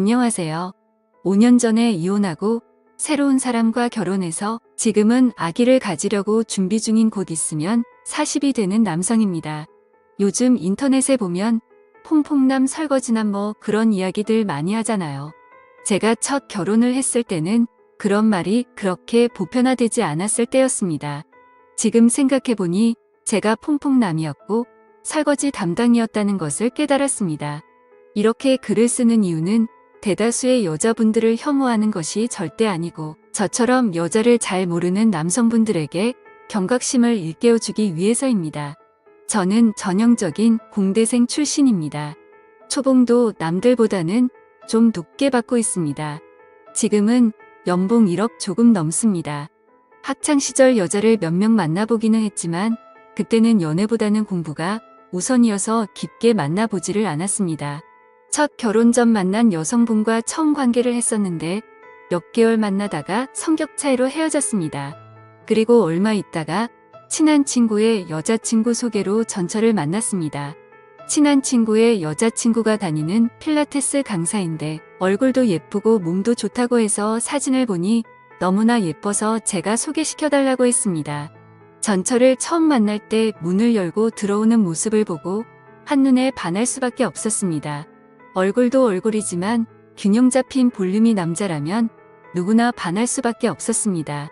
안녕하세요. 5년 전에 이혼하고 새로운 사람과 결혼해서 지금은 아기를 가지려고 준비 중인 곧 있으면 40이 되는 남성입니다. 요즘 인터넷에 보면 퐁퐁남 설거지남 뭐 그런 이야기들 많이 하잖아요. 제가 첫 결혼을 했을 때는 그런 말이 그렇게 보편화되지 않았을 때였습니다. 지금 생각해보니 제가 퐁퐁남이었고 설거지 담당이었다는 것을 깨달았습니다. 이렇게 글을 쓰는 이유는 대다수의 여자분들을 혐오하는 것이 절대 아니고 저처럼 여자를 잘 모르는 남성분들에게 경각심을 일깨워주기 위해서입니다. 저는 전형적인 공대생 출신입니다. 초봉도 남들보다는 좀 높게 받고 있습니다. 지금은 연봉 1억 조금 넘습니다. 학창시절 여자를 몇 명 만나보기는 했지만 그때는 연애보다는 공부가 우선이어서 깊게 만나보지를 않았습니다. 첫 결혼 전 만난 여성분과 처음 관계를 했었는데 몇 개월 만나다가 성격 차이로 헤어졌습니다. 그리고 얼마 있다가 친한 친구의 여자친구 소개로 전철을 만났습니다. 친한 친구의 여자친구가 다니는 필라테스 강사인데 얼굴도 예쁘고 몸도 좋다고 해서 사진을 보니 너무나 예뻐서 제가 소개시켜달라고 했습니다. 전철을 처음 만날 때 문을 열고 들어오는 모습을 보고 한눈에 반할 수밖에 없었습니다. 얼굴도 얼굴이지만 균형 잡힌 볼륨이 남자라면 누구나 반할 수밖에 없었습니다.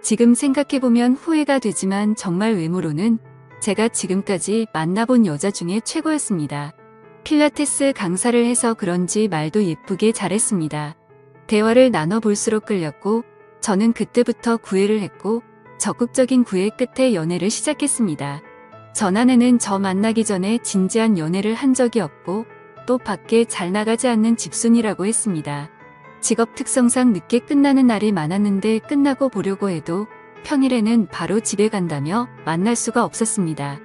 지금 생각해보면 후회가 되지만 정말 외모로는 제가 지금까지 만나본 여자 중에 최고였습니다. 필라테스 강사를 해서 그런지 말도 예쁘게 잘했습니다. 대화를 나눠볼수록 끌렸고 저는 그때부터 구애를 했고 적극적인 구애 끝에 연애를 시작했습니다. 전아내는 저 만나기 전에 진지한 연애를 한 적이 없고 또 밖에 잘 나가지 않는 집순이라고 했습니다. 직업 특성상 늦게 끝나는 날이 많았는데 끝나고 보려고 해도 평일에는 바로 집에 간다며 만날 수가 없었습니다.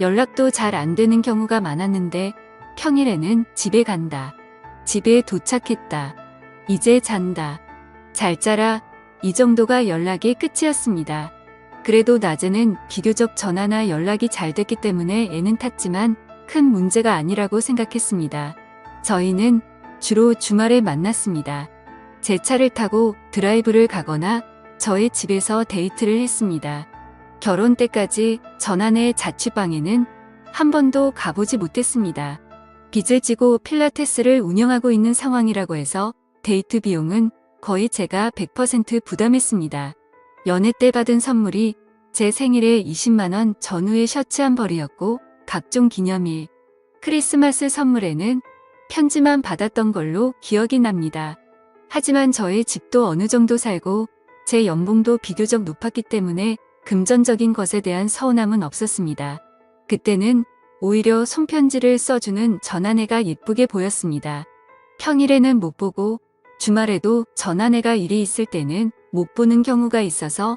연락도 잘 안 되는 경우가 많았는데 평일에는 집에 간다. 집에 도착했다. 이제 잔다. 잘 자라. 이 정도가 연락의 끝이었습니다. 그래도 낮에는 비교적 전화나 연락이 잘 됐기 때문에 애는 탔지만 큰 문제가 아니라고 생각했습니다. 저희는 주로 주말에 만났습니다. 제 차를 타고 드라이브를 가거나 저의 집에서 데이트를 했습니다. 결혼 때까지 전안의 자취방에는 한 번도 가보지 못했습니다. 빚을 지고 필라테스를 운영하고 있는 상황이라고 해서 데이트 비용은 거의 제가 100% 부담했습니다. 연애 때 받은 선물이 제 생일에 20만원 전후의 셔츠 한 벌이었고 각종 기념일, 크리스마스 선물에는 편지만 받았던 걸로 기억이 납니다. 하지만 저의 집도 어느 정도 살고 제 연봉도 비교적 높았기 때문에 금전적인 것에 대한 서운함은 없었습니다. 그때는 오히려 손편지를 써주는 전아내가 예쁘게 보였습니다. 평일에는 못 보고 주말에도 전아내가 일이 있을 때는 못 보는 경우가 있어서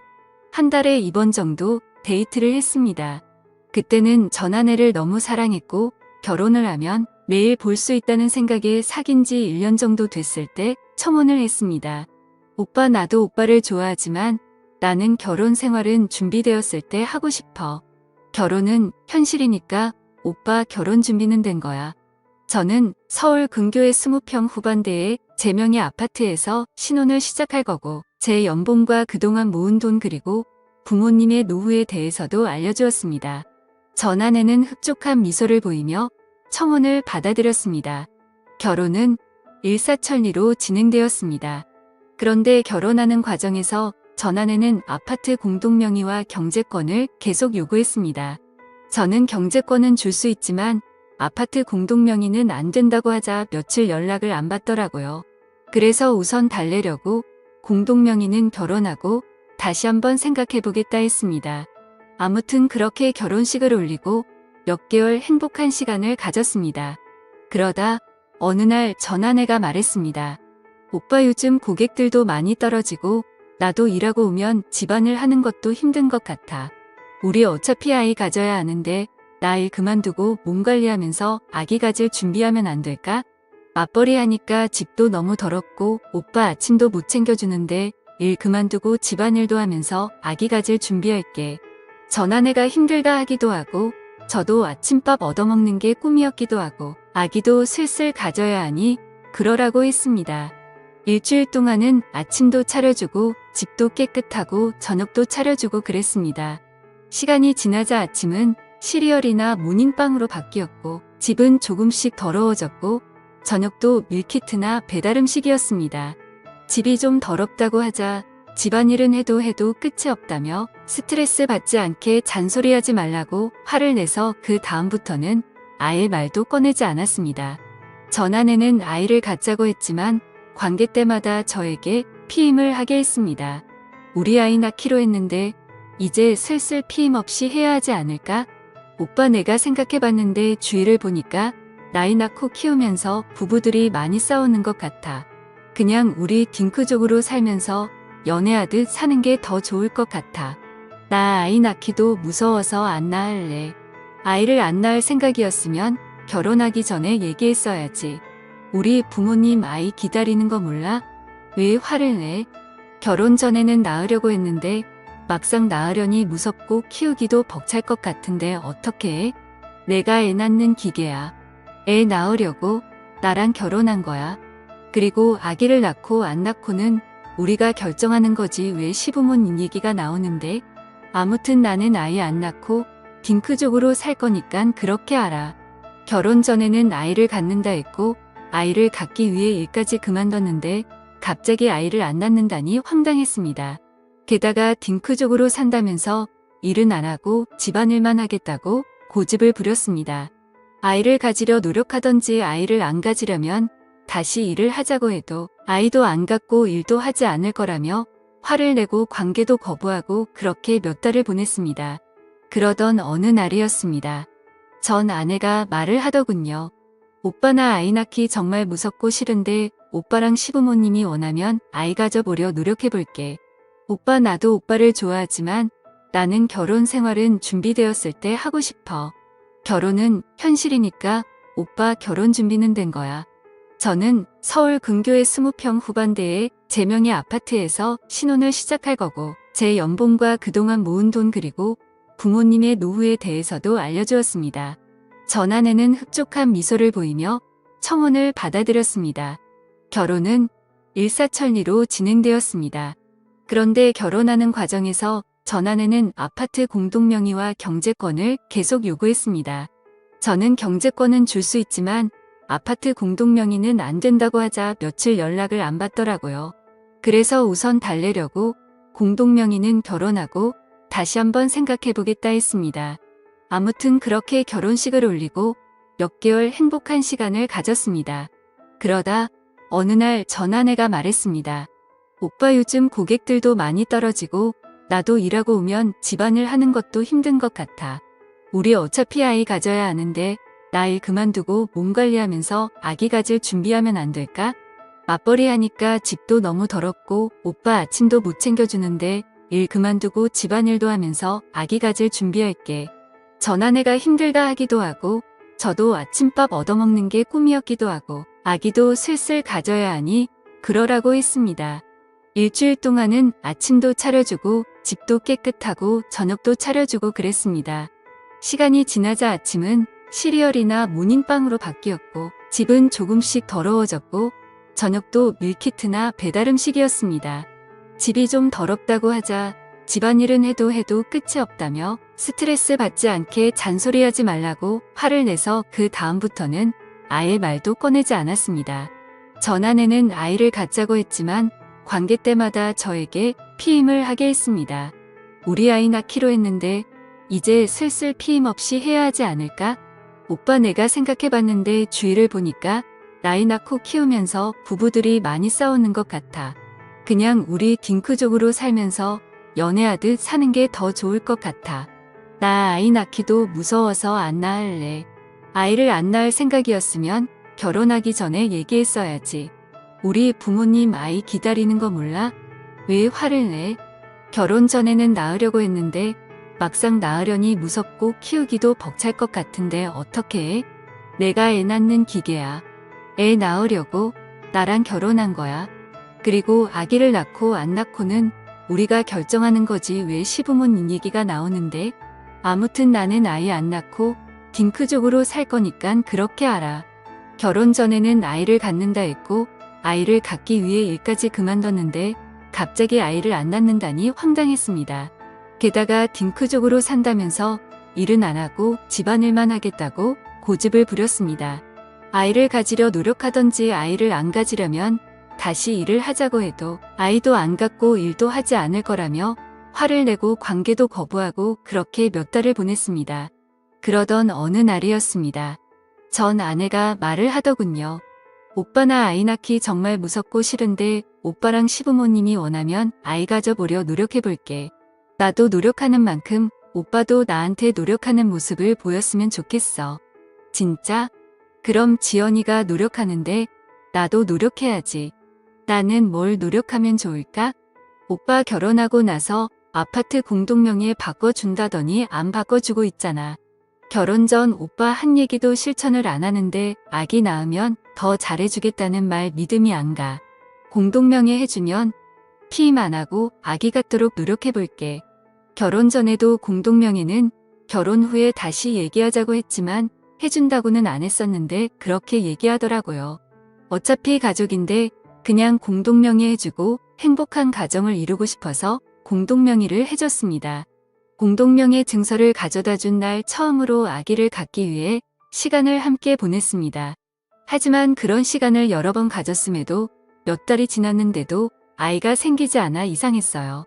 한 달에 2번 정도 데이트를 했습니다. 그때는 전 아내를 너무 사랑했고 결혼을 하면 매일 볼 수 있다는 생각에 사귄 지 1년 정도 됐을 때 청혼을 했습니다. 오빠 나도 오빠를 좋아하지만 나는 결혼 생활은 준비되었을 때 하고 싶어. 결혼은 현실이니까 오빠 결혼 준비는 된 거야. 저는 서울 근교의 20평 후반대의 제 명의 아파트에서 신혼을 시작할 거고 제 연봉과 그동안 모은 돈 그리고 부모님의 노후에 대해서도 알려주었습니다. 전 아내는 흡족한 미소를 보이며 청혼을 받아들였습니다. 결혼은 일사천리로 진행되었습니다. 그런데 결혼하는 과정에서 전 아내는 아파트 공동명의와 경제권을 계속 요구했습니다. 저는 경제권은 줄 수 있지만 아파트 공동명의는 안 된다고 하자 며칠 연락을 안 받더라고요. 그래서 우선 달래려고 공동명의는 결혼하고 다시 한번 생각해보겠다 했습니다. 아무튼 그렇게 결혼식을 올리고 몇 개월 행복한 시간을 가졌습니다. 그러다 어느 날 전아내가 말했습니다. 오빠 요즘 고객들도 많이 떨어지고 나도 일하고 오면 집안을 하는 것도 힘든 것 같아. 우리 어차피 아이 가져야 하는데 나 일 그만두고 몸 관리하면서 아기 가질 준비하면 안 될까? 맞벌이 하니까 집도 너무 더럽고 오빠 아침도 못 챙겨주는데 일 그만두고 집안일도 하면서 아기 가질 준비할게. 전아내가 힘들다 하기도 하고 저도 아침밥 얻어먹는 게 꿈이었기도 하고 아기도 슬슬 가져야 하니 그러라고 했습니다. 일주일 동안은 아침도 차려주고 집도 깨끗하고 저녁도 차려주고 그랬습니다. 시간이 지나자 아침은 시리얼이나 모닝빵으로 바뀌었고 집은 조금씩 더러워졌고 저녁도 밀키트나 배달 음식이었습니다. 집이 좀 더럽다고 하자 집안일은 해도 해도 끝이 없다며 스트레스 받지 않게 잔소리하지 말라고 화를 내서 그 다음부터는 아예 말도 꺼내지 않았습니다. 전 아내는 아이를 갖자고 했지만 관계 때마다 저에게 피임을 하게 했습니다. 우리 아이 낳기로 했는데 이제 슬슬 피임 없이 해야 하지 않을까? 오빠 내가 생각해봤는데 주위를 보니까 나이 낳고 키우면서 부부들이 많이 싸우는 것 같아. 그냥 우리 딩크족으로 살면서 연애하듯 사는 게 더 좋을 것 같아. 나 아이 낳기도 무서워서 안 낳을래. 아이를 안 낳을 생각이었으면 결혼하기 전에 얘기했어야지. 우리 부모님 아이 기다리는 거 몰라? 왜 화를 내? 결혼 전에는 낳으려고 했는데 막상 낳으려니 무섭고 키우기도 벅찰 것 같은데 어떻게 해? 내가 애 낳는 기계야. 애 낳으려고 나랑 결혼한 거야. 그리고 아기를 낳고 안 낳고는 우리가 결정하는 거지 왜 시부모님 얘기가 나오는데 아무튼 나는 아이 안 낳고 딩크족으로 살 거니깐 그렇게 알아. 결혼 전에는 아이를 갖는다 했고 아이를 갖기 위해 일까지 그만뒀는데 갑자기 아이를 안 낳는다니 황당했습니다. 게다가 딩크족으로 산다면서 일은 안 하고 집안일만 하겠다고 고집을 부렸습니다. 아이를 가지려 노력하던지 아이를 안 가지려면 다시 일을 하자고 해도 아이도 안 갖고 일도 하지 않을 거라며 화를 내고 관계도 거부하고 그렇게 몇 달을 보냈습니다. 그러던 어느 날이었습니다. 전 아내가 말을 하더군요. 오빠나 아이 낳기 정말 무섭고 싫은데 오빠랑 시부모님이 원하면 아이 가져보려 노력해볼게. 오빠 나도 오빠를 좋아하지만 나는 결혼 생활은 준비되었을 때 하고 싶어. 결혼은 현실이니까 오빠 결혼 준비는 된 거야. 저는 서울 근교의 20평 후반대의 제 명의 아파트에서 신혼을 시작할 거고 제 연봉과 그동안 모은 돈 그리고 부모님의 노후에 대해서도 알려주었습니다. 전 아내는 흡족한 미소를 보이며 청혼을 받아들였습니다. 결혼은 일사천리로 진행되었습니다. 그런데 결혼하는 과정에서 전 아내는 아파트 공동명의와 경제권을 계속 요구했습니다. 저는 경제권은 줄 수 있지만 아파트 공동명의는 안 된다고 하자 며칠 연락을 안 받더라고요. 그래서 우선 달래려고 공동명의는 결혼하고 다시 한번 생각해보겠다 했습니다. 아무튼 그렇게 결혼식을 올리고 몇 개월 행복한 시간을 가졌습니다. 그러다 어느 날 전 아내가 말했습니다. 오빠 요즘 고객들도 많이 떨어지고 나도 일하고 오면 집안을 하는 것도 힘든 것 같아. 우리 어차피 아이 가져야 하는데 나 일 그만두고 몸 관리하면서 아기 가질 준비하면 안 될까? 맞벌이 하니까 집도 너무 더럽고 오빠 아침도 못 챙겨주는데 일 그만두고 집안일도 하면서 아기 가질 준비할게. 전 아내가 힘들다 하기도 하고 저도 아침밥 얻어먹는 게 꿈이었기도 하고 아기도 슬슬 가져야 하니 그러라고 했습니다. 일주일 동안은 아침도 차려주고 집도 깨끗하고 저녁도 차려주고 그랬습니다. 시간이 지나자 아침은 시리얼이나 모닝빵으로 바뀌었고 집은 조금씩 더러워졌고 저녁도 밀키트나 배달 음식이었습니다. 집이 좀 더럽다고 하자 집안일은 해도 해도 끝이 없다며 스트레스 받지 않게 잔소리하지 말라고 화를 내서 그 다음부터는 아예 말도 꺼내지 않았습니다. 전 아내는 아이를 갖자고 했지만 관계 때마다 저에게 피임을 하게 했습니다. 우리 아이 낳기로 했는데 이제 슬슬 피임 없이 해야 하지 않을까? 오빠 내가 생각해봤는데 주위를 보니까 나이 낳고 키우면서 부부들이 많이 싸우는 것 같아. 그냥 우리 딩크족으로 살면서 연애하듯 사는 게 더 좋을 것 같아. 나 아이 낳기도 무서워서 안 낳을래. 아이를 안 낳을 생각이었으면 결혼하기 전에 얘기했어야지. 우리 부모님 아이 기다리는 거 몰라? 왜 화를 내? 결혼 전에는 낳으려고 했는데 막상 낳으려니 무섭고 키우기도 벅찰 것 같은데 어떻게 해? 내가 애 낳는 기계야. 애 낳으려고 나랑 결혼한 거야. 그리고 아기를 낳고 안 낳고는 우리가 결정하는 거지 왜 시부모님 얘기가 나오는데 아무튼 나는 아이 안 낳고 딩크족으로 살 거니깐 그렇게 알아. 결혼 전에는 아이를 갖는다 했고 아이를 갖기 위해 일까지 그만뒀는데 갑자기 아이를 안 낳는다니 황당했습니다. 게다가 딩크족으로 산다면서 일은 안 하고 집안일만 하겠다고 고집을 부렸습니다. 아이를 가지려 노력하던지 아이를 안 가지려면 다시 일을 하자고 해도 아이도 안 갖고 일도 하지 않을 거라며 화를 내고 관계도 거부하고 그렇게 몇 달을 보냈습니다. 그러던 어느 날이었습니다. 전 아내가 말을 하더군요. 오빠나 아이 낳기 정말 무섭고 싫은데 오빠랑 시부모님이 원하면 아이 가져보려 노력해볼게. 나도 노력하는 만큼 오빠도 나한테 노력하는 모습을 보였으면 좋겠어. 진짜? 그럼 지연이가 노력하는데 나도 노력해야지. 나는 뭘 노력하면 좋을까? 오빠 결혼하고 나서 아파트 공동명의에 바꿔준다더니 안 바꿔주고 있잖아. 결혼 전 오빠 한 얘기도 실천을 안 하는데 아기 낳으면 더 잘해주겠다는 말 믿음이 안 가. 공동명의 해주면 피임 안 하고 아기 갖도록 노력해볼게. 결혼 전에도 공동명의는 결혼 후에 다시 얘기하자고 했지만 해준다고는 안 했었는데 그렇게 얘기하더라고요. 어차피 가족인데 그냥 공동명의 해주고 행복한 가정을 이루고 싶어서 공동명의를 해줬습니다. 공동명의 증서를 가져다 준 날 처음으로 아기를 갖기 위해 시간을 함께 보냈습니다. 하지만 그런 시간을 여러 번 가졌음에도 몇 달이 지났는데도 아이가 생기지 않아 이상했어요.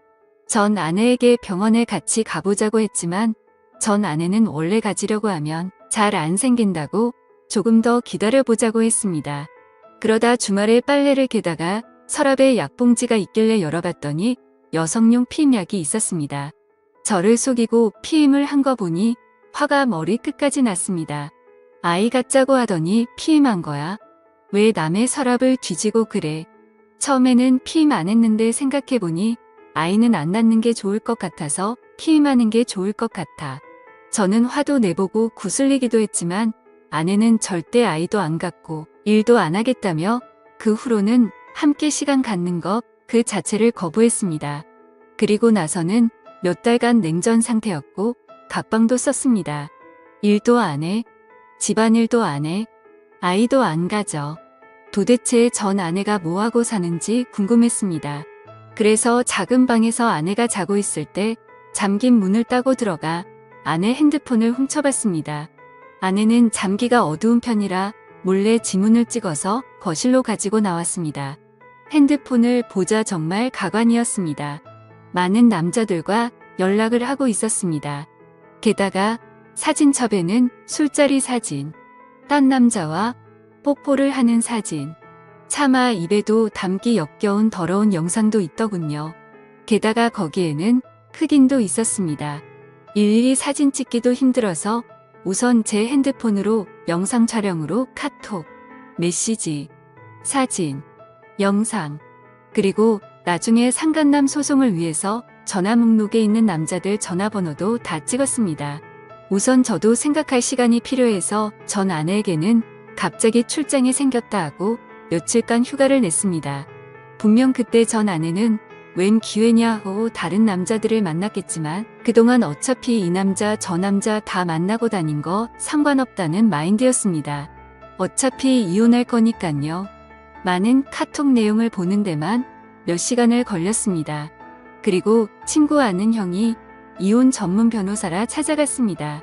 전 아내에게 병원에 같이 가보자고 했지만 전 아내는 원래 가지려고 하면 잘 안 생긴다고 조금 더 기다려보자고 했습니다. 그러다 주말에 빨래를 개다가 서랍에 약봉지가 있길래 열어봤더니 여성용 피임약이 있었습니다. 저를 속이고 피임을 한 거 보니 화가 머리 끝까지 났습니다. 아이 갖자고 하더니 피임한 거야. 왜 남의 서랍을 뒤지고 그래. 처음에는 피임 안 했는데 생각해보니 아이는 안 낳는 게 좋을 것 같아서 피임하는 게 좋을 것 같아. 저는 화도 내보고 구슬리기도 했지만 아내는 절대 아이도 안 갖고 일도 안 하겠다며 그 후로는 함께 시간 갖는 것 그 자체를 거부했습니다. 그리고 나서는 몇 달간 냉전 상태였고 각방도 썼습니다. 일도 안 해, 집안일도 안 해, 아이도 안 가져. 도대체 전 아내가 뭐하고 사는지 궁금했습니다. 그래서 작은 방에서 아내가 자고 있을 때 잠긴 문을 따고 들어가 아내 핸드폰을 훔쳐봤습니다. 아내는 잠기가 어두운 편이라 몰래 지문을 찍어서 거실로 가지고 나왔습니다. 핸드폰을 보자 정말 가관이었습니다. 많은 남자들과 연락을 하고 있었습니다. 게다가 사진첩에는 술자리 사진, 딴 남자와 뽀뽀를 하는 사진, 차마 입에도 담기 역겨운 더러운 영상도 있더군요. 게다가 거기에는 흑인도 있었습니다. 일일이 사진 찍기도 힘들어서 우선 제 핸드폰으로 영상 촬영으로 카톡, 메시지, 사진, 영상, 그리고 나중에 상간남 소송을 위해서 전화 목록에 있는 남자들 전화번호도 다 찍었습니다. 우선 저도 생각할 시간이 필요해서 전 아내에게는 갑자기 출장이 생겼다 하고 며칠간 휴가를 냈습니다. 분명 그때 전 아내는 웬 기회냐 하고 다른 남자들을 만났겠지만 그동안 어차피 이 남자 저 남자 다 만나고 다닌 거 상관없다는 마인드였습니다. 어차피 이혼할 거니깐요. 많은 카톡 내용을 보는 데만 몇 시간을 걸렸습니다. 그리고 친구 아는 형이 이혼 전문 변호사라 찾아갔습니다.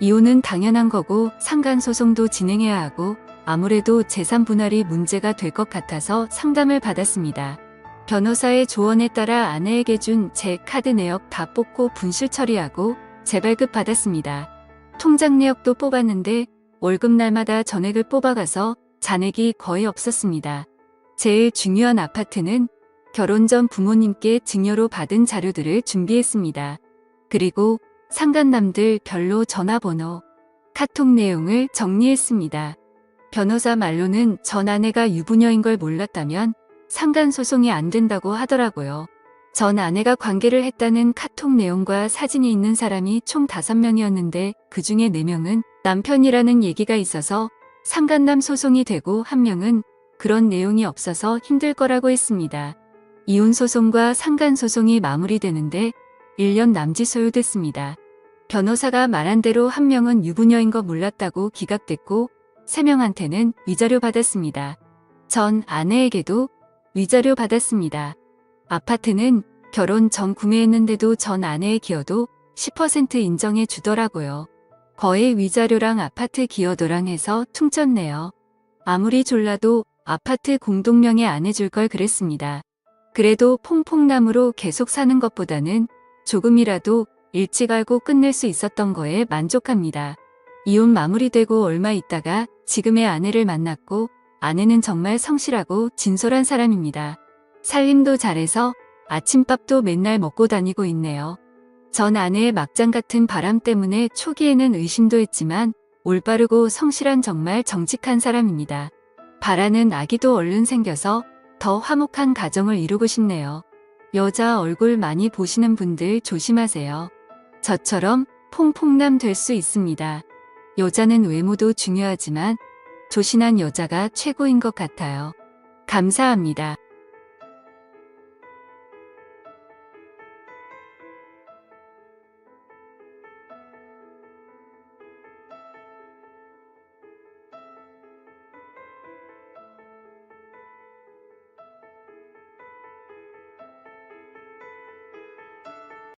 이혼은 당연한 거고 상간소송도 진행해야 하고 아무래도 재산 분할이 문제가 될 것 같아서 상담을 받았습니다. 변호사의 조언에 따라 아내에게 준 제 카드 내역 다 뽑고 분실 처리하고 재발급 받았습니다. 통장 내역도 뽑았는데 월급 날마다 전액을 뽑아가서 잔액이 거의 없었습니다. 제일 중요한 아파트는 결혼 전 부모님께 증여로 받은 자료들을 준비했습니다. 그리고 상간남들 별로 전화번호, 카톡 내용을 정리했습니다. 변호사 말로는 전 아내가 유부녀인 걸 몰랐다면 상간소송이 안 된다고 하더라고요. 전 아내가 관계를 했다는 카톡 내용과 사진이 있는 사람이 총 5명이었는데 그 중에 4명은 남편이라는 얘기가 있어서 상간남 소송이 되고 한 명은 그런 내용이 없어서 힘들 거라고 했습니다. 이혼 소송과 상간 소송이 마무리되는데 1년 남짓 소요됐습니다. 변호사가 말한 대로 한 명은 유부녀인 거 몰랐다고 기각됐고 3명한테는 위자료 받았습니다. 전 아내에게도 위자료 받았습니다. 아파트는 결혼 전 구매했는데도 전 아내의 기여도 10% 인정해 주더라고요. 거의 위자료랑 아파트 기여도랑 해서 퉁쳤네요. 아무리 졸라도 아파트 공동명의 안 해줄 걸 그랬습니다. 그래도 퐁퐁남으로 계속 사는 것보다는 조금이라도 일찍 알고 끝낼 수 있었던 거에 만족합니다. 이혼 마무리되고 얼마 있다가 지금의 아내를 만났고 아내는 정말 성실하고 진솔한 사람입니다. 살림도 잘해서 아침밥도 맨날 먹고 다니고 있네요. 전 아내의 막장 같은 바람 때문에 초기에는 의심도 했지만 올바르고 성실한 정말 정직한 사람입니다. 바라는 아기도 얼른 생겨서 더 화목한 가정을 이루고 싶네요. 여자 얼굴 많이 보시는 분들 조심하세요. 저처럼 퐁퐁남 될 수 있습니다. 여자는 외모도 중요하지만 조신한 여자가 최고인 것 같아요. 감사합니다.